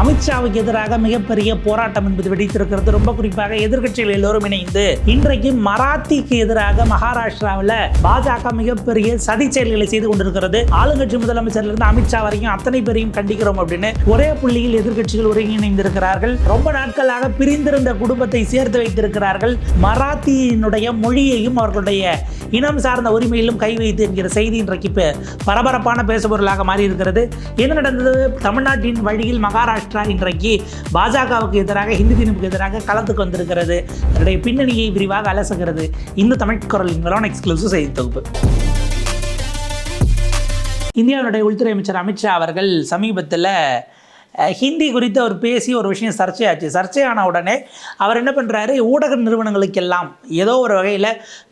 அமித்ஷாவுக்கு எதிராக மிகப்பெரிய போராட்டம் என்பது வெடித்திருக்கிறது. ரொம்ப குறிப்பாக எதிர்க்கட்சிகள் எல்லோரும் இணைந்து இன்றைக்கு மராத்திக்கு எதிராக மகாராஷ்டிராவில் பாஜக மிகப்பெரிய சதி செயல்களை செய்து கொண்டிருக்கிறது. ஆளுங்கட்சி முதலமைச்சர்ல இருந்து அமித்ஷா வரைக்கும் அத்தனை பேரையும் கண்டிக்கிறோம் அப்படின்னு ஒரே புள்ளியில் எதிர்க்கட்சிகள் ஒருங்கிணைந்திருக்கிறார்கள். ரொம்ப நாட்களாக பிரிந்திருந்த குடும்பத்தை சேர்த்து வைத்திருக்கிறார்கள். மராத்தியினுடைய மொழியையும் அவர்களுடைய இனம் சார்ந்த உரிமையிலும் கை வைத்து என்கிற செய்தி இன்றைக்கு பரபரப்பான பேசுபொருளாக மாறி இருக்கிறது என்ன நடந்தது? தமிழ்நாட்டின் வழியில் மகாராஷ்டிரா இன்றைக்கு பாஜகவுக்கு எதிராக ஹிந்தி திணிப்புக்கு எதிராக களத்துக்கு வந்திருக்கிறது. அதனுடைய பின்னணியை விரிவாக அலசுகிறது இந்த தமிழ் குரலின் வெலான் எக்ஸ்க்ளூசிவ் செய்தி தொகுப்பு. இந்தியாவுடைய உள்துறை அமைச்சர் அமித்ஷா அவர்கள் சமீபத்தில் ஹிந்தி குறித்து அவர் பேசி ஒரு விஷயம் சர்ச்சையாச்சு. சர்ச்சையான உடனே அவர் என்ன பண்ணுறாரு ஊடக நிறுவனங்களுக்கெல்லாம் ஏதோ ஒரு வகையில்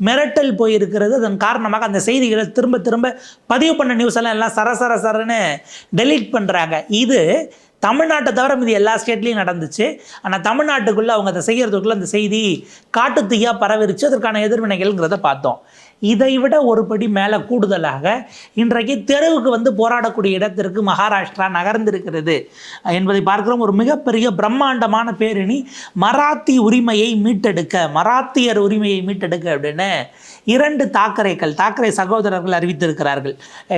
மிரட்டல் போயிருக்கிறது. அதன் காரணமாக அந்த செய்திகளை திரும்ப திரும்ப பதிவு பண்ண நியூஸ் எல்லாம் எல்லாம் சர சர சரன்னு டெலீட் பண்ணுறாங்க இது தமிழ்நாட்டை தவிர மீது எல்லா ஸ்டேட்லேயும் நடந்துச்சு. ஆனால் தமிழ்நாட்டுக்குள்ளே அவங்க அதை செய்கிறதுக்குள்ளே அந்த செய்தி காட்டுத்தீயாக பரவிருச்சு. அதற்கான எதிர்வினைகள்ங்கிறத பார்த்தோம். இதை விட ஒருபடி மேலே கூடுதலாக இன்றைக்கு தெருவுக்கு வந்து போராடக்கூடிய இடத்திற்கு மகாராஷ்டிரா நகர்ந்திருக்கிறது என்பதை பார்க்கிறோம். ஒரு மிகப்பெரிய பிரம்மாண்டமான பேரணி மராத்தி உரிமையை மீட்டெடுக்க மராத்தியர் உரிமையை மீட்டெடுக்க அப்படின்னு இரண்டு தாக்கரேக்கள் தாக்கரே சகோதரர்கள் அறிவித்திருக்கிறார்கள்.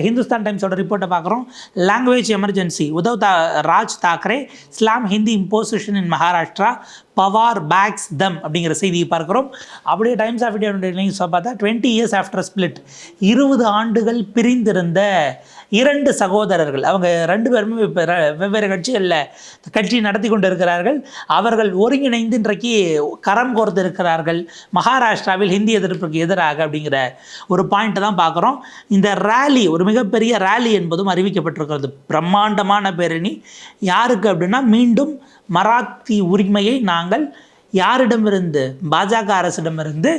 ஹிந்துஸ்தான் டைம்ஸோட ரிப்போர்ட்டை பார்க்குறோம். லாங்குவேஜ் எமர்ஜென்சி உதவ் தா Raj Thackeray slam Hindi imposition in Maharashtra Pawar backs them அப்படிங்கிற செய்தியை பார்க்குறோம். அப்படியே டைம்ஸ் ஆஃப் இந்தியா நியூஸ் பார்த்தா டுவெண்ட்டி இயர்ஸ் ஆஃப்டர் ஸ்பிளிட் இருபது ஆண்டுகள் பிரிந்திருந்த இரண்டு சகோதரர்கள். அவங்க ரெண்டு பேருமே ர- வெவ்வேறு கட்சிகளில் கட்சி நடத்தி கொண்டு இருக்கிறார்கள் அவர்கள் ஒருங்கிணைந்து இன்றைக்கு கரம் கோர்த்து இருக்கிறார்கள் மகாராஷ்டிராவில் ஹிந்தி எதிர்ப்புக்கு எதிராக அப்படிங்கிற ஒரு பாயிண்ட்டை தான் பார்க்குறோம். இந்த ரேலி ஒரு மிகப்பெரிய ரேலி என்பதும் அறிவிக்கப்பட்டிருக்கிறது. பிரம்மாண்டமான பேரணி. யாருக்கு அப்படின்னா மீண்டும் மராத்தி உரிமையை நாங்கள் யாரிடமிருந்து? பாஜக அரசிடமிருந்து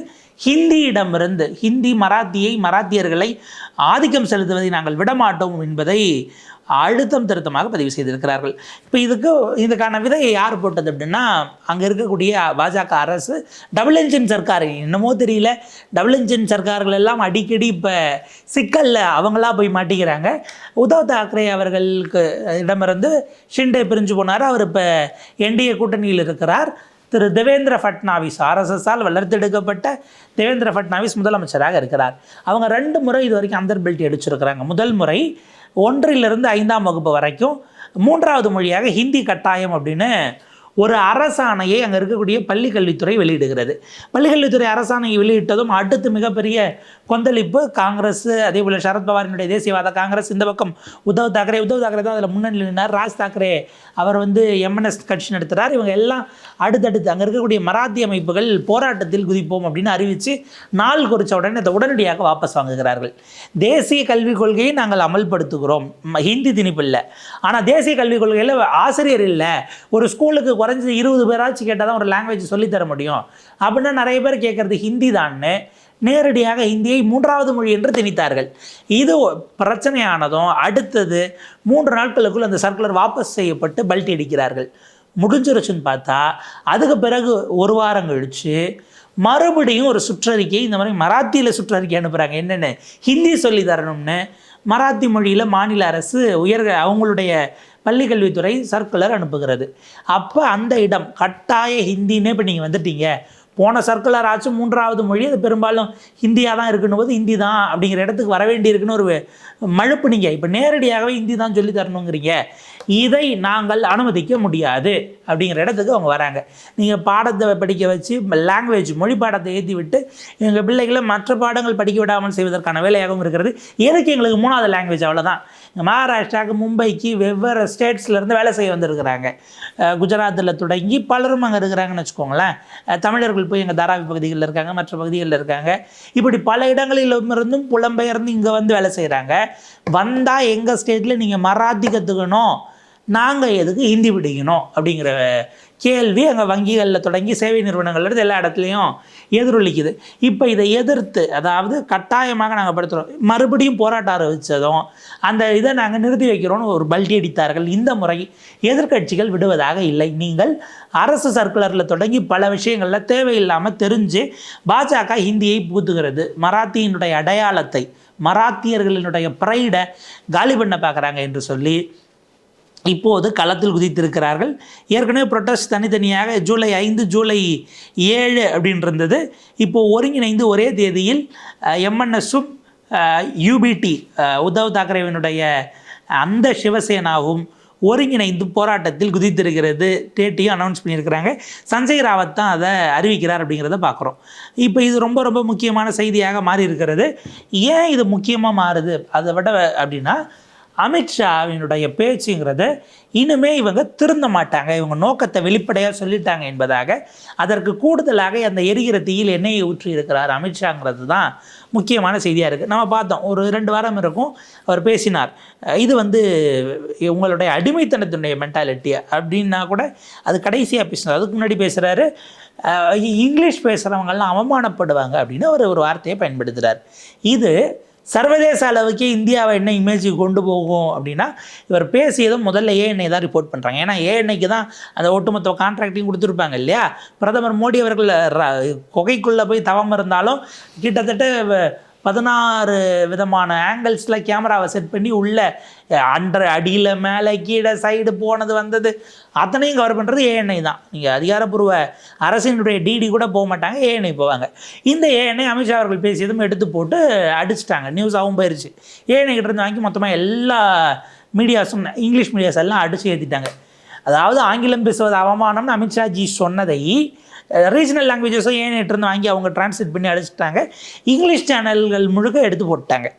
ஹிந்தியிடமிருந்து ஹிந்தி மராத்தியை மராத்தியர்களை ஆதிக்கம் செலுத்துவதை நாங்கள் விடமாட்டோம் என்பதை அழுத்தம் திருத்தமாக பதிவு செய்திருக்கிறார்கள். இப்போ இதுக்கு இதுக்கான விதையை யார் போட்டது அப்படின்னா அங்கே இருக்கக்கூடிய பாஜக அரசு டபுள் இன்ஜின் சர்க்கார். என்னமோ தெரியல. டபுள் இன்ஜின் சர்க்கார்கள் எல்லாம் அடிக்கடி இப்போ சிக்கலில் அவங்களா போய் மாட்டிக்கிறாங்க. உத்தவ் தாக்கரே அவர்களுக்கு இடமிருந்து ஷிண்டே பிரிஞ்சு போனார். அவர் இப்போ என்டிஏ கூட்டணியில் இருக்கிறார். திரு தேவேந்திர ஃபட்னாவிஸ் ஆர்எஸ்எஸ்ஸால் வளர்த்தெடுக்கப்பட்ட தேவேந்திர ஃபட்னாவிஸ் முதலமைச்சராக இருக்கிறார். அவங்க ரெண்டு முறை இது வரைக்கும் அந்தர் பெல்ட் அடிச்சிருக்கிறாங்க முதல் முறை ஒன்றிலிருந்து ஐந்தாம் வகுப்பு வரைக்கும் மூன்றாவது மொழியாக ஹிந்தி கட்டாயம் அப்படின்னு ஒரு அரசாணையை அங்கே இருக்கக்கூடிய பள்ளிக்கல்வித்துறை வெளியிடுகிறது. பள்ளிக்கல்வித்துறை அரசாணையை வெளியிட்டதும் அடுத்து மிகப்பெரிய கொந்தளிப்பு காங்கிரஸ் அதே போல் சரத்பவாரினுடைய தேசியவாத காங்கிரஸ் இந்த பக்கம் உத்தவ் தாக்கரே உத்தவ் தாக்கரே தான் அதில் முன்னணி நின்றார் ராஜ் தாக்கரே அவர் வந்து எம்என்எஸ் கட்சி நடத்துகிறார் இவங்க எல்லாம் அடுத்தடுத்து அங்கே இருக்கக்கூடிய மராத்தி அமைப்புகள் போராட்டத்தில் குதிப்போம் அப்படின்னு அறிவித்து நாள் குறித்த உடனே அதை உடனடியாக வாபஸ் வாங்குகிறார்கள். தேசிய கல்விக் கொள்கையை நாங்கள் அமல்படுத்துகிறோம். ஹிந்தி திணிப்பு இல்லை. ஆனால் தேசிய கல்விக் கொள்கையில் ஆசிரியர் இல்லை. ஒரு ஸ்கூலுக்கு குறைஞ்சது இருபது பேராச்சும் கேட்டால் தான் ஒரு லாங்குவேஜ் சொல்லித்தர முடியும். அப்படின்னா நிறைய பேர் கேட்குறது ஹிந்தி தான்னு நேரடியாக ஹிந்தியை மூன்றாவது மொழி என்று திணித்தார்கள். இது பிரச்சனையானதும் அடுத்தது மூன்று நாட்களுக்குள் அந்த சர்க்குலர் வாபஸ் செய்யப்பட்டு பல்ட்டி அடிக்கிறார்கள். முடிஞ்சிருச்சுன்னு பார்த்தா அதுக்கு பிறகு ஒரு வாரம் கழிச்சு மறுபடியும் ஒரு சுற்றறிக்கை இந்த மாதிரி மராத்தியில் சுற்றறிக்கை அனுப்புகிறாங்க என்னென்னு? ஹிந்தி சொல்லி தரணும்னு. மராத்தி மொழியில் மாநில அரசு உயர் அவங்களுடைய பள்ளிக்கல்வித்துறை சர்க்குலர் அனுப்புகிறது. அப்போ அந்த இடம் கட்டாய ஹிந்தின்னே இப்போ நீங்கள் வந்துட்டீங்க. போன சர்க்குலர் ஆச்சும் மூன்றாவது மொழி அது பெரும்பாலும் ஹிந்தியாக தான் இருக்குன்னு போது ஹிந்தி தான் அப்படிங்கிற இடத்துக்கு வர வேண்டியிருக்குன்னு ஒரு மழுப்பு நீங்கள் இப்போ நேரடியாகவே ஹிந்தி தான் சொல்லி தரணுங்கிறீங்க. இதை நாங்கள் அனுமதிக்க முடியாது அப்படிங்கிற இடத்துக்கு அவங்க வராங்க. நீங்கள் பாடத்தை படிக்க வச்சு லாங்குவேஜ் மொழி பாடத்தை ஏற்றி விட்டு எங்கள் பிள்ளைகளை மற்ற பாடங்கள் படிக்க விடாமல் செய்வதற்கான வேலையாகவும் இருக்கிறது. எதுக்கு எங்களுக்கு மூணாவது லாங்குவேஜ் அவ்வளோதான் மகாராஷ்டிராவுக்கு மும்பைக்கு வெவ்வேறு ஸ்டேட்ஸ்லேருந்து வேலை செய்ய வந்திருக்கிறாங்க. குஜராத்தில் தொடங்கி பலரும் அங்கே இருக்கிறாங்கன்னு வச்சுக்கோங்களேன். தமிழர்கள் போய் எங்கள் தாராவி பகுதிகளில் இருக்காங்க மற்ற பகுதிகளில் இருக்காங்க. இப்படி பல இடங்களிலும் இருந்தும் புலம்பெயர்ந்து இங்கே வந்து வேலை செய்கிறாங்க வந்தால் எங்கள் ஸ்டேட்டில் நீங்கள் மராத்தி கற்றுக்கணும் நாங்கள் எதுக்கு ஹிந்தி பிடிக்கணும் அப்படிங்கிற கேள்வி அங்கே வங்கிகளில் தொடங்கி சேவை நிறுவனங்கள் எல்லா இடத்துலையும் எதிரொலிக்குது. இப்போ இதை எதிர்த்து அதாவது கட்டாயமாக நாங்கள் படுத்துகிறோம் மறுபடியும் போராட்டம் ஆரம்பித்ததும் அந்த இதை நாங்கள் நிறுத்தி வைக்கிறோம்னு ஒரு பல்டி அடித்தார்கள். இந்த முறை எதிர்க்கட்சிகள் விடுவதாக இல்லை. நீங்கள் அரசு சர்க்குலரில் தொடங்கி பல விஷயங்களில் தேவையில்லாமல் தெரிஞ்சு பாஜக ஹிந்தியை பூத்துகிறது மராத்தியினுடைய அடையாளத்தை மராத்தியர்களினுடைய ப்ரைடை காலி பண்ண பார்க்குறாங்க என்று சொல்லி இப்போது களத்தில் குதித்திருக்கிறார்கள். ஏற்கனவே ப்ரொட்டஸ்ட் தனித்தனியாக ஜூலை ஐந்து ஜூலை ஏழு அப்படின்னு இருந்தது இப்போது ஒருங்கிணைந்து ஒரே தேதியில் எம்என்எஸும் யூபிடி உத்தவ் தாக்கரேவினுடைய அந்த சிவசேனாவும் ஒருங்கிணைந்து போராட்டத்தில் குதித்திருக்கிறது. டேட்டியும் அனௌன்ஸ் பண்ணியிருக்கிறாங்க. சஞ்சய் ராவத் தான் அதை அறிவிக்கிறார் அப்படிங்கிறத பார்க்குறோம். இப்போ இது ரொம்ப ரொம்ப முக்கியமான செய்தியாக மாறி இருக்கிறது ஏன் இது முக்கியமாக மாறுது? அதை விட அப்படின்னா அமித்ஷாவினுடைய பேச்சுங்கிறத இனிமே இவங்க திருந்த மாட்டாங்க. இவங்க நோக்கத்தை வெளிப்படையாக சொல்லிட்டாங்க என்பதாக அதற்கு கூடுதலாக அந்த எரிகிற தீயில் எண்ணெயை ஊற்றி இருக்கிறார் அமித்ஷாங்கிறது தான் முக்கியமான செய்தியாக இருக்குது நம்ம பார்த்தோம் ஒரு ரெண்டு வாரம் இருக்கும் அவர் பேசினார். இது வந்து உங்களுடைய அடிமைத்தனத்தினுடைய மென்டாலிட்டி அப்படின்னா கூட அது கடைசியாக பேசினார். அதுக்கு முன்னாடி பேசுகிறாரு இங்கிலீஷ் பேசுகிறவங்கெல்லாம் அவமானப்படுவாங்க அப்படின்னு அவர் ஒரு வார்த்தையை பயன்படுத்துகிறார் இது சர்வதேச அளவுக்கு இந்தியாவை என்ன இமேஜுக்கு கொண்டு போகும் அப்படின்னா இவர் பேசியதும் முதல்ல ஏஎன்ஐ தான் ரிப்போர்ட் பண்ணுறாங்க ஏன்னா ஏஎன்ஐக்கு தான் அந்த ஒட்டுமொத்த கான்ட்ராக்டையும் கொடுத்துருப்பாங்க இல்லையா? பிரதமர் மோடி அவர்கள் குகைக்குள்ளே போய் தவம் இருந்தாலும் கிட்டத்தட்ட பதினாறு விதமான ஆங்கிள்ஸில் கேமராவை செட் பண்ணி உள்ளே அன்ற அடியில் மேலே கீழே சைடு போனது வந்தது. அத்தனையும் கவர் பண்ணுறது ஏஎன்ஐ தான். நீங்கள் அதிகாரப்பூர்வ அரசினுடைய டிடி கூட போக மாட்டாங்க ஏஎன்ஐ போவாங்க. இந்த ஏஎன்ஐ அமித்ஷா அவர்கள் பேசியதும் எடுத்து போட்டு அடிச்சிட்டாங்க. நியூஸாகவும் போயிடுச்சு ஏஎன்ஐ கிட்டேருந்து வாங்கி மொத்தமாக எல்லா மீடியாஸும் இங்கிலீஷ் மீடியாஸ் எல்லாம் அடித்து ஏற்றிட்டாங்க அதாவது ஆங்கிலம் பேசுவது அவமானம்னு அமித்ஷாஜி சொன்னதை ரீஜனல் லாங்குவேஜஸும் ஏன் வாங்கி அவங்க டிரான்ஸ்லேட் பண்ணி அடிச்சிட்டாங்க இங்கிலீஷ் சேனல்கள் முழுக்க எடுத்து போட்டாங்க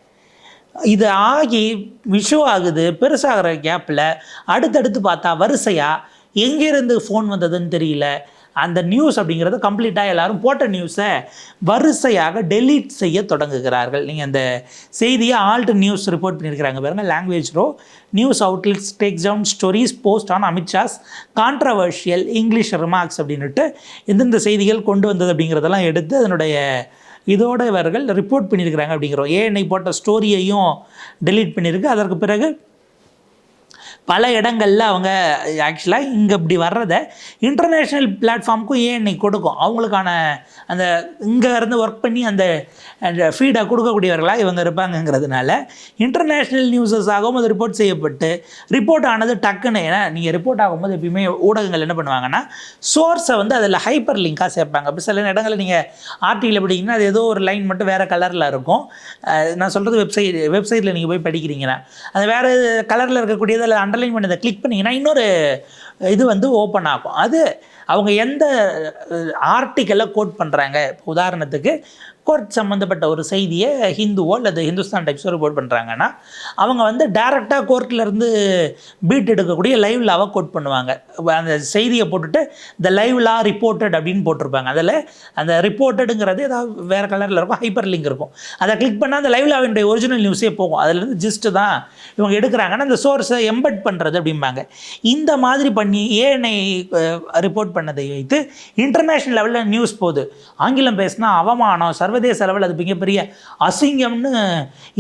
இது ஆகி விஷோ ஆகுது. பெருசாகிற கேப்பில் அடுத்தடுத்து பார்த்தா வரிசையாக எங்கேருந்து ஃபோன் வந்ததுன்னு தெரியல. அந்த நியூஸ் அப்படிங்கிறது கம்ப்ளீட்டாக எல்லாரும் போட்ட நியூஸை வரிசையாக டெலீட் செய்ய தொடங்குகிறார்கள். நீங்கள் அந்த செய்தியை ஆல்ட் நியூஸ் ரிப்போர்ட் பண்ணியிருக்கிறாங்க பாருங்கள் language row news outlets tax down stories post on Amit Shah's controversial English remarks அப்படின்ட்டு எந்தெந்த செய்திகள் கொண்டு வந்தது அப்படிங்கிறதெல்லாம் எடுத்து அதனுடைய இதோடு இவர்கள் ரிப்போர்ட் பண்ணியிருக்கிறாங்க அப்படிங்கிறோம். ஏஎன்ஐ போட்ட ஸ்டோரியையும் டெலீட் பண்ணியிருக்கு? அதற்கு பிறகு பல இடங்களில் அவங்க ஆக்சுவலாக இங்கே இப்படி வர்றதை இன்டர்நேஷ்னல் பிளாட்ஃபார்முக்கும் ஏன் இன்னைக்கு கொடுக்கும்? அவங்களுக்கான அந்த இங்கே இருந்து ஒர்க் பண்ணி அந்த ஃபீடை கொடுக்கக்கூடியவர்களாக இவங்க இருப்பாங்கங்கிறதுனால இன்டர்நேஷ்னல் நியூஸஸாகவும் அது ரிப்போர்ட் செய்யப்பட்டு ரிப்போர்ட் ஆனது டக்குன்னு ஏன்னா நீங்கள் ரிப்போர்ட் ஆகும்போது எப்பயுமே ஊடகங்கள் என்ன பண்ணுவாங்கன்னா சோர்ஸை வந்து அதில் ஹைப்பர் லிங்காக சேர்ப்பாங்க. இப்போ சில இடங்களில் நீங்கள் ஆர்டிகில் படிக்கிங்கன்னா அது ஏதோ ஒரு லைன் மட்டும் வேறு கலரில் இருக்கும். நான் சொல்கிறது வெப்சைட் வெப்சைட்டில் நீங்கள் போய் படிக்கிறீங்கன்னா அது வேறு கலரில் இருக்கக்கூடியது அண்டர்லைன் பண்ணதை கிளிக் பண்ணிங்கன்னா இன்னொரு இது வந்து ஓப்பன் ஆகும். அது அவங்க எந்த ஆர்டிக்கலை கோட் பண்ணுறாங்க உதாரணத்துக்கு கோர்ட் சம்மந்தப்பட்ட ஒரு செய்தியை ஹிந்துவோ அல்லது ஹிந்துஸ்தான் டைப்ஸோ ரிப்போர்ட் பண்ணுறாங்கன்னா அவங்க வந்து டேரெக்டாக கோர்ட்லேருந்து பீட் எடுக்கக்கூடிய லைவ் லாவை கோட் பண்ணுவாங்க. அந்த செய்தியை போட்டுட்டு த லைவ் லா ரிப்போர்ட்டட் அப்படின்னு போட்டிருப்பாங்க. அதில் அந்த ரிப்போர்ட்டடுங்கிறது ஏதாவது வேறு கலரில் இருக்கும் ஹைப்பர் லிங்க் இருக்கும். அதை கிளிக் பண்ணால் அந்த லைவ் லாவினுடைய ஒரிஜினல் நியூஸே போகும். அதுலேருந்து ஜிஸ்ட்டு தான் இவங்க எடுக்கிறாங்கன்னா அந்த சோர்ஸை எம்பட் பண்ணுறது அப்படிம்பாங்க. இந்த மாதிரி பண்ணி ஏஎன்ஐ ரிப்போர்ட் பண்ணதை வைத்து இன்டர்நேஷ்னல் லெவலில் நியூஸ் போகுது. ஆங்கிலம் பேசினா அவமானம் சர்வதேச அளவில் அது மிகப்பெரிய அசிங்கம்னு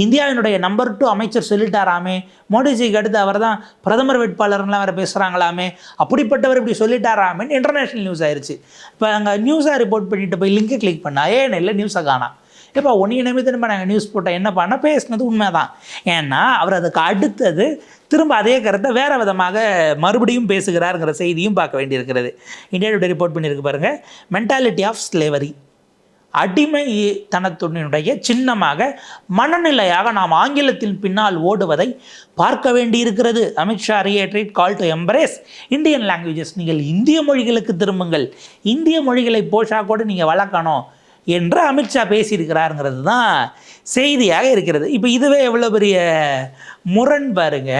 இந்தியாவினுடைய நம்பர் டூ அமைச்சர் சொல்லிட்டாராமே. மோடிஜிக்கு அடுத்து அவர் தான் பிரதமர் வேட்பாளர்லாம் வேறு பேசுகிறாங்களாமே அப்படிப்பட்டவர் இப்படி சொல்லிட்டாராமேன்னு இன்டர்நேஷ்னல் நியூஸ் ஆயிடுச்சு இப்போ அங்கே நியூஸாக ரிப்போர்ட் பண்ணிட்டு போய் லிங்கை கிளிக் பண்ணா. ஏன் இல்லை நியூஸை காணா. இப்போ ஒன்றைய நிமித்தம் நம்ம நாங்கள் நியூஸ் போட்டோம் என்ன பண்ண? பேசினது உண்மை தான் ஏன்னா அவர் அதுக்கு அடுத்தது திரும்ப அதே கருத்தை வேறு விதமாக மறுபடியும் பேசுகிறாருங்கிற செய்தியும் பார்க்க வேண்டியிருக்கிறது. இந்தியாவுடைய ரிப்போர்ட் பண்ணியிருக்கு பாருங்கள் மென்டாலிட்டி ஆஃப் ஸ்லேவரி அடிமை தனத்தினுடைய சின்னமாக மனநிலையாக நாம் ஆங்கிலத்தின் பின்னால் ஓடுவதை பார்க்க வேண்டியிருக்கிறது. Amit Shah reiterate call to embrace Indian languages நீங்கள் இந்திய மொழிகளுக்கு திரும்புங்கள். இந்திய மொழிகளை போஷாக்கோடு நீங்கள் வளர்க்கணும் என்று அமித்ஷா பேசியிருக்கிறாருங்கிறது தான் செய்தியாக இருக்கிறது. இப்போ இதுவே எவ்வளோ பெரிய முரண் பாருங்க.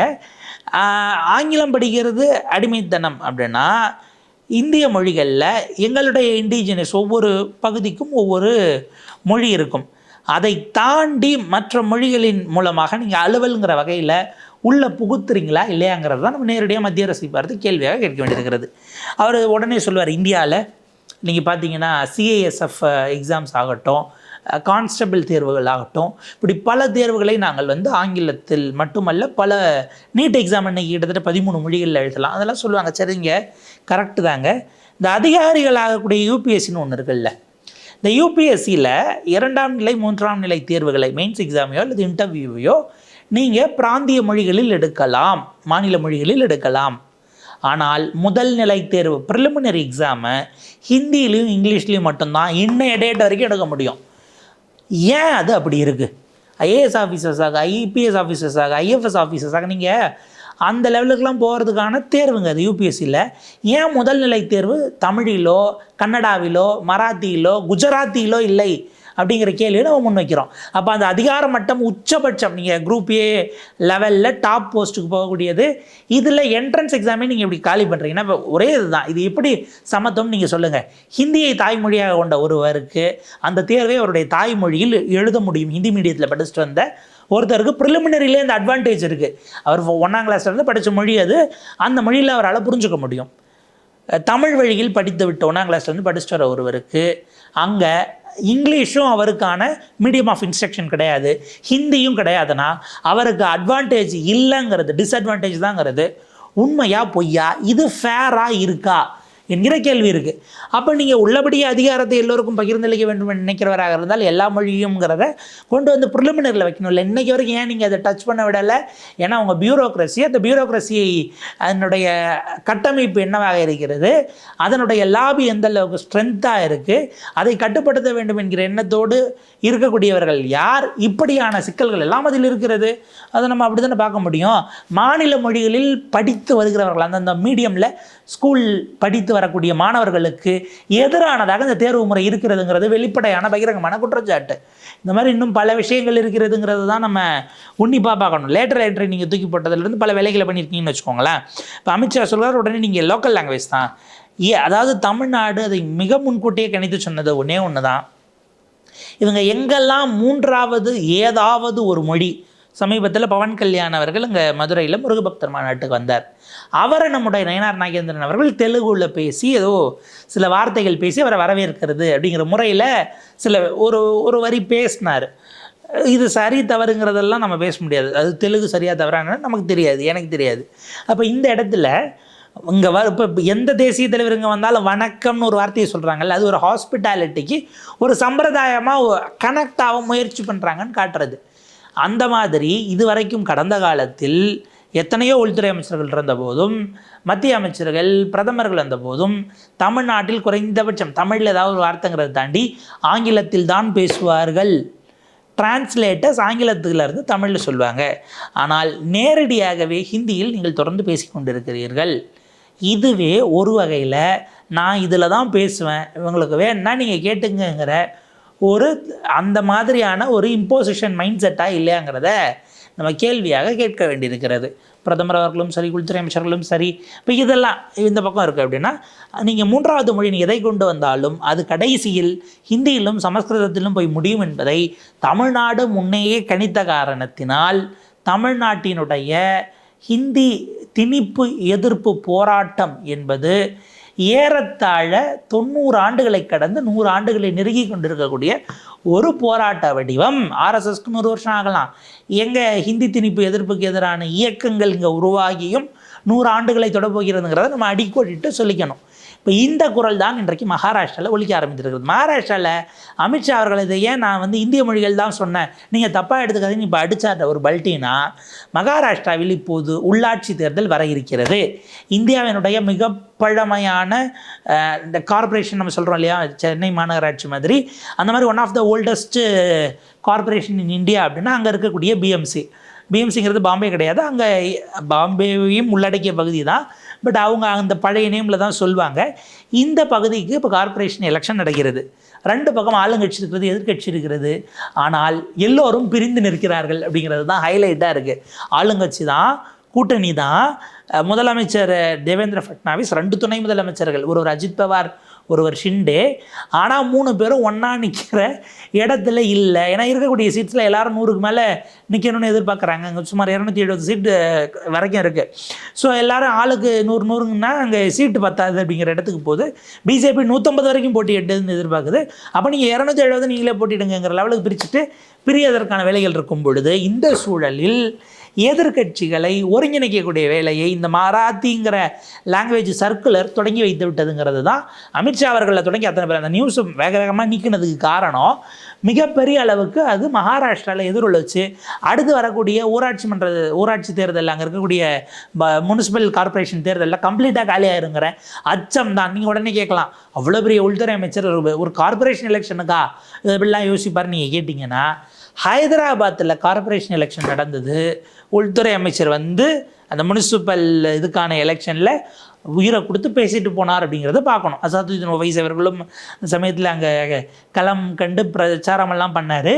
ஆங்கிலம் படிக்கிறது அடிமைத்தனம் அப்படின்னா இந்திய மொழிகளில் எங்களுடைய இண்டிஜினஸ் ஒவ்வொரு பகுதிக்கும் ஒவ்வொரு மொழி இருக்கும். அதை தாண்டி மற்ற மொழிகளின் மூலமாக நீங்கள் அலுவலுங்கிற வகையில் உள்ளே புகுத்துறீங்களா இல்லையாங்கிறது தான் நம்ம நேரடியாக மத்திய அரசை பார்த்து கேள்வியாக கேட்க வேண்டியிருக்கிறது. அவர் உடனே சொல்லுவார் இந்தியாவில் நீங்கள் பார்த்தீங்கன்னா சிஏஎஸ்எஃப் எக்ஸாம்ஸ் ஆகட்டும் கான்ஸ்டபிள் தேர்வுகள் ஆகட்டும் இப்படி பல தேர்வுகளை நாங்கள் வந்து ஆங்கிலத்தில் மட்டுமல்ல பல நீட் எக்ஸாம் இன்னைக்கு கிட்டத்தட்ட பதிமூணு மொழிகளில் எழுதலாம். அதெல்லாம் சொல்லுவாங்க சரிங்க கரெக்டு தாங்க. இந்த அதிகாரிகள் ஆகக்கூடிய யூபிஎஸ்சின்னு ஒன்று இருக்குல்ல. இந்த யூபிஎஸ்சியில் இரண்டாம் நிலை மூன்றாம் நிலை தேர்வுகளை மெயின்ஸ் எக்ஸாமையோ அல்லது இன்டர்வியூவையோ நீங்கள் பிராந்திய மொழிகளில் எடுக்கலாம் மாநில மொழிகளில் எடுக்கலாம். ஆனால் முதல் நிலை தேர்வு ப்ரிலிமினரி எக்ஸாமை ஹிந்திலையும் இங்கிலீஷ்லேயும் மட்டும்தான் இன்னைய டேட் வரைக்கும் எடுக்க முடியும். ஏன் அது அப்படி இருக்குது ஐஏஎஸ் ஆஃபீஸர்ஸாக ஐபிஎஸ் ஆஃபீஸர்ஸாக ஐஎஃப்எஸ் ஆஃபீஸர்ஸாக நீங்கள் அந்த லெவலுக்கெலாம் போகிறதுக்கான தேர்வுங்க அது யூபிஎஸ்சியில் ஏன் முதல் நிலை தேர்வு தமிழிலோ கன்னடாவிலோ மராத்தியிலோ குஜராத்தியிலோ இல்லை? அப்படிங்கிற கேள்வியை நம்ம முன் வைக்கிறோம் அப்போ அந்த அதிகார மட்டம் உச்சபட்சம் நீங்கள் குரூப் ஏ லெவலில் டாப் போஸ்ட்டுக்கு போகக்கூடியது இதில் என்ட்ரன்ஸ் எக்ஸாமே நீங்கள் இப்படி காலி பண்ணுறீங்கன்னா இப்போ ஒரே இதுதான். இது எப்படி சமத்துவம் நீங்கள் சொல்லுங்கள் ஹிந்தியை தாய்மொழியாக கொண்ட ஒருவருக்கு அந்த தேர்வை அவருடைய தாய்மொழியில் எழுத முடியும். ஹிந்தி மீடியத்தில் படிச்சுட்டு வந்த ஒருத்தருக்கு ப்ரிலிமினரிலே அந்த அட்வான்டேஜ் இருக்குது அவர் ஒன்றாம் கிளாஸ்லேருந்து படித்த மொழி அது. அந்த மொழியில் அவரால் புரிஞ்சுக்க முடியும். தமிழ் வழியில் படித்து விட்டு ஒன்றாம் கிளாஸ்லேருந்து படிச்சுட்டு வர ஒருவருக்கு அங்கே இங்கிலீஷும் அவருக்கான மீடியம் ஆஃப் இன்ஸ்ட்ரக்ஷன் கிடையாது. ஹிந்தியும் கிடையாதுன்னா அவருக்கு அட்வான்டேஜ் இல்லைங்கிறது டிஸ்அட்வான்டேஜ் தாங்கிறது. உண்மையா பொய்யா? இது ஃபேராக இருக்கா? என்கிற கேள்வி இருக்குது அப்போ நீங்கள் உள்ளபடியே அதிகாரத்தை எல்லோருக்கும் பகிர்ந்தளிக்க வேண்டும் என்று நினைக்கிறவராக இருந்தால் எல்லா மொழியும்ங்கிறத கொண்டு வந்து ப்ரிலிமினரியில் வைக்கணும் இல்லை இன்றைக்கி வரைக்கும் ஏன் நீங்கள் அதை டச் பண்ண விடலை? ஏன்னா அவங்க பியூரோக்ரஸி அந்த பியூரோக்ரஸியை அதனுடைய கட்டமைப்பு என்னவாக இருக்கிறது? அதனுடைய லாபி எந்த அளவுக்கு ஸ்ட்ரென்த்தாக இருக்குது அதை கட்டுப்படுத்த வேண்டும் என்கிற எண்ணத்தோடு இருக்கக்கூடியவர்கள் யார்? இப்படியான சிக்கல்கள் எல்லாம் அதில் இருக்கிறது. அதை நம்ம அப்படி தானே பார்க்க முடியும்? மாநில மொழிகளில் படித்து வருகிறவர்கள் அந்தந்த மீடியமில் ஸ்கூல் படித்து வரக்கூடிய மாணவர்களுக்கு எதிரானதாக இந்த தேர்வு முறை இருக்கிறதுங்கிறது வெளிப்படையான பகிரங்கமான குற்றச்சாட்டு. இந்த மாதிரி இன்னும் பல விஷயங்கள் இருக்கிறதுங்கிறது தான் நம்ம உன்னிப்பாக பார்க்கணும். லேட்டர் லேட்டர் நீங்கள் தூக்கி போட்டதுலேருந்து பல வேலைகளை பண்ணியிருக்கீங்கன்னு வச்சுக்கோங்களேன். இப்போ அமித்ஷா சொல்கிறார் உடனே நீங்கள் லோக்கல் லாங்குவேஜ் தான். ஏ அதாவது தமிழ்நாடு அதை மிக முன்கூட்டியே கணித்து சொன்னது ஒன்றே ஒன்று தான் இவங்க எங்கெல்லாம் மூன்றாவது ஏதாவது ஒரு மொழி சமீபத்தில் பவன் கல்யாண் அவர்கள் இங்கே மதுரையில் முருகபக்தர் மாநாட்டுக்கு வந்தார். அவரை நம்முடைய நயனார் நாகேந்திரன் அவர்கள் தெலுங்குல பேசி ஏதோ சில வார்த்தைகள் பேசி அவரை வரவேற்கிறது அப்படிங்கிற முறையில் சில ஒரு ஒரு வரி பேசினார். இது சரி தவறுங்கிறதெல்லாம் நம்ம பேச முடியாது. அது தெலுங்கு சரியாக தவறானு நமக்கு தெரியாது எனக்கு தெரியாது. அப்போ இந்த இடத்துல இங்கே வ இப்போ எந்த தேசிய தலைவர் இங்கே வந்தாலும் வணக்கம்னு ஒரு வார்த்தையை சொல்கிறாங்கல்ல அது ஒரு ஹாஸ்பிட்டாலிட்டிக்கு ஒரு சம்பிரதாயமாக கனெக்ட் ஆக முயற்சி பண்ணுறாங்கன்னு காட்டுறது. அந்த மாதிரி இதுவரைக்கும் கடந்த காலத்தில் எத்தனையோ உள்துறை அமைச்சர்கள் இருந்த போதும் மத்திய அமைச்சர்கள் பிரதமர்கள் இருந்த போதும் தமிழ்நாட்டில் குறைந்தபட்சம் தமிழில் ஏதாவது ஒரு வார்த்தைங்கிறத தாண்டி ஆங்கிலத்தில் தான் பேசுவார்கள். டிரான்ஸ்லேட்டர்ஸ் ஆங்கிலத்தில் இருந்து தமிழில் சொல்லுவாங்க ஆனால் நேரடியாகவே ஹிந்தியில் நீங்கள் தொடர்ந்து பேசிக்கொண்டிருக்கிறீர்கள் இதுவே ஒரு வகையில் நான் இதில் தான் பேசுவேன். இவங்களுக்கு வேணும்னா நீங்கள் கேட்டுங்கிற ஒரு அந்த மாதிரியான ஒரு இம்போசிஷன் மைண்ட் செட்டாக இல்லையாங்கிறத நம்ம கேள்வியாக கேட்க வேண்டியிருக்கிறது. பிரதமர் அவர்களும் சரி உள்துறை அமைச்சர்களும் சரி இப்போ இதெல்லாம் இந்த பக்கம் இருக்குது அப்படின்னா நீங்கள் மூன்றாவது மொழி எதை கொண்டு வந்தாலும் அது கடைசியில் ஹிந்தியிலும் சமஸ்கிருதத்திலும் போய் முடியும் என்பதை தமிழ்நாடு முன்னையே கணித்த காரணத்தினால் தமிழ்நாட்டினுடைய ஹிந்தி திணிப்பு எதிர்ப்பு போராட்டம் என்பது ஏறத்தாழ தொண்ணூறு ஆண்டுகளை கடந்து நூறு ஆண்டுகளை நெருங்கி கொண்டிருக்கக்கூடிய ஒரு போராட்ட வடிவம். ஆர்எஸ்எஸ்க்கு நூறு வருஷம் ஆகலாம். எங்கே ஹிந்தி திணிப்பு எதிர்ப்புக்கு எதிரான இயக்கங்கள் இங்கே உருவாகியும் நூறு ஆண்டுகளை தொடப்போகிறதுங்கிறத நம்ம அடிக்கோடிட்டு சொல்லிக்கணும். இப்போ இந்த குரல் தான் இன்றைக்கு மகாராஷ்டிராவில் ஒழிக்க ஆரம்பித்திருக்கிறது. மகாராஷ்டிராவில் அமித்ஷா அவர்கள் இதை ஏன் நான் வந்து இந்திய மொழிகள் தான் சொன்னேன். நீங்கள் தப்பாக எடுத்துக்காதீங்க. இப்போ அடித்தாட்ட ஒரு பல்ட்டினா மகாராஷ்டிராவில் இப்போது உள்ளாட்சி தேர்தல் வர இருக்கிறது. இந்தியாவினுடைய மிக பழமையான இந்த கார்ப்பரேஷன் நம்ம சொல்கிறோம் இல்லையா? சென்னை மாநகராட்சி மாதிரி. அந்த மாதிரி one of the oldest corporation in India அப்படின்னா அங்கே இருக்கக்கூடிய பிஎம்சி பிஎம்சிங்கிறது பாம்பே கிடையாது. அங்கே பாம்பேவையும் உள்ளடக்கிய பகுதி தான். பட் அவங்க அந்த பழைய நேமில் தான் சொல்லுவாங்க இந்த பகுதிக்கு இப்போ கார்ப்பரேஷன் எலெக்ஷன் நடக்கிறது. ரெண்டு பக்கம் ஆளுங்கட்சி இருக்கிறது எதிர்க்கட்சி இருக்கிறது. ஆனால் எல்லோரும் பிரிந்து நிற்கிறார்கள் அப்படிங்கிறது தான் ஹைலைட்டாக இருக்குது ஆளுங்கட்சி தான் கூட்டணி தான். முதலமைச்சர் தேவேந்திர ஃபட்னாவிஸ் ரெண்டு துணை முதலமைச்சர்கள் ஒருவர் அஜித் பவார் ஒருவர் ஷிண்டே. ஆனால் மூணு பேரும் ஒன்றா நிற்கிற இடத்துல இல்லை. ஏன்னா இருக்கக்கூடிய சீட்ஸில் எல்லோரும் நூறுக்கு மேலே நிற்கணும்னு எதிர்பார்க்குறாங்க. அங்கே சுமார் இரநூத்தி எழுபது சீட்டு வரைக்கும் இருக்குது ஸோ எல்லாரும் ஆளுக்கு நூறு நூறுங்கன்னா அங்கே சீட்டு பத்தாது அப்படிங்கிற இடத்துக்கு போகுது. பிஜேபி நூற்றம்பது வரைக்கும் போட்டி எட்டுதுன்னு எதிர்பார்க்குது. அப்போ நீங்கள் இரநூத்தி எழுபது நீங்களே போட்டிடுங்கிற லெவலுக்கு பிரிச்சுட்டு பிரியதற்கான வேலைகள் இருக்கும் பொழுது இந்த சூழலில் எதிர்க்கட்சிகளை ஒருங்கிணைக்கக்கூடிய வேலையை இந்த மராத்திங்கிற லாங்குவேஜ் சர்க்குலர் தொடங்கி வைத்து விட்டதுங்கிறது தான். அமித்ஷா அவர்களை தொடங்கி அத்தனை பேர். அந்த நியூஸ் வேக வேகமாக நீக்கினதுக்கு காரணம் மிகப்பெரிய அளவுக்கு அது மகாராஷ்டிராவில் எதிரொலிச்சு அடுத்து வரக்கூடிய ஊராட்சி மன்ற ஊராட்சி தேர்தல் அங்கே இருக்கக்கூடிய முனிசிபல் கார்ப்பரேஷன் தேர்தலில் கம்ப்ளீட்டாக காலியாயிருங்கிற அச்சம் தான். நீங்கள் உடனே கேட்கலாம் அவ்வளோ பெரிய உள்துறை அமைச்சர் ஒரு ஒரு கார்ப்பரேஷன் எலெக்ஷனுக்கா இது இப்படிலாம் யோசிப்பார் நீங்கள் கேட்டிங்கன்னா ஹைதராபாத்தில் கார்ப்பரேஷன் எலெக்ஷன் நடந்தது. உள்துறை அமைச்சர் வந்து அந்த முனிசிபல் இதுக்கான எலெக்ஷனில் உயிரை கொடுத்து பேசிட்டு போனார் அப்படிங்கிறத பார்க்கணும். அசாதுதீன் ஒவைஸ் அவர்களும் அந்த சமயத்தில் அங்கே களம் கண்டு பிரச்சாரமெல்லாம் பண்ணார்.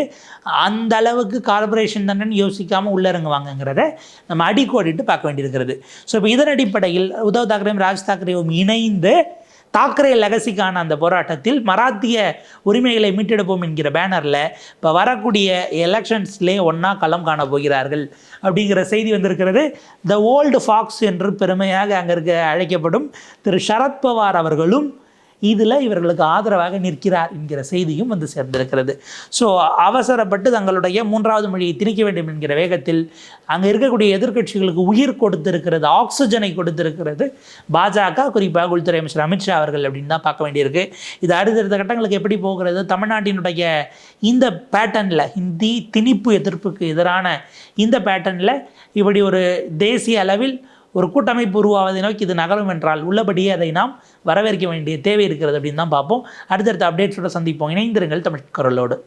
அந்த அளவுக்கு கார்ப்பரேஷன் தானேன்னு யோசிக்காமல் உள்ளிறங்குவாங்கங்கிறத நம்ம அடிக்கோடிட்டு பார்க்க வேண்டியிருக்கிறது. ஸோ இப்போ இதன் அடிப்படையில் உத்தவ் தாக்கரேயும் ராஜ் தாக்கரேவும் இணைந்து தாக்கரே லெகசிக்கான அந்த போராட்டத்தில் மராத்திய உரிமைகளை மீட்டெடுப்போம் என்கிற பேனரில் இப்போ வரக்கூடிய எலெக்ஷன்ஸ்லேயே ஒன்றா களம் காண போகிறார்கள் அப்படிங்கிற செய்தி வந்திருக்கிறது. த ஓல்டு ஃபாக்ஸ் என்று பெருமையாக அங்கே இருக்க அழைக்கப்படும் திரு சரத்பவார் அவர்களும் இதில் இவர்களுக்கு ஆதரவாக நிற்கிறார் என்கிற செய்தியும் வந்து சேர்ந்திருக்கிறது. ஸோ அவசரப்பட்டு தங்களுடைய மூன்றாவது மொழியை திணிக்க வேண்டும் என்கிற வேகத்தில் அங்கே இருக்கக்கூடிய எதிர்க்கட்சிகளுக்கு உயிர் கொடுத்திருக்கிறது ஆக்சிஜனை கொடுத்திருக்கிறது. பாஜக குறிப்பாக உள்துறை அமைச்சர் அமித்ஷா அவர்கள் அப்படின்னு தான் பார்க்க வேண்டியிருக்கு. இது அடுத்தடுத்த கட்டங்களுக்கு எப்படி போகிறது? தமிழ்நாட்டினுடைய இந்த பேட்டர்னில் ஹிந்தி திணிப்பு எதிர்ப்புக்கு எதிரான இந்த பேட்டர்னில் இப்படி ஒரு தேசிய அளவில் ஒரு கூட்டமைப்பு உருவாவதை நோக்கி இது நகரும் என்றால் உள்ளபடியே அதை நாம் வரவேற்க வேண்டிய தேவை இருக்கிறது அப்படின்னு தான் பார்ப்போம். அடுத்தடுத்த அப்டேட்ஸோட சந்திப்போம். இணைந்திருங்கள் தமிழ் குரலோடு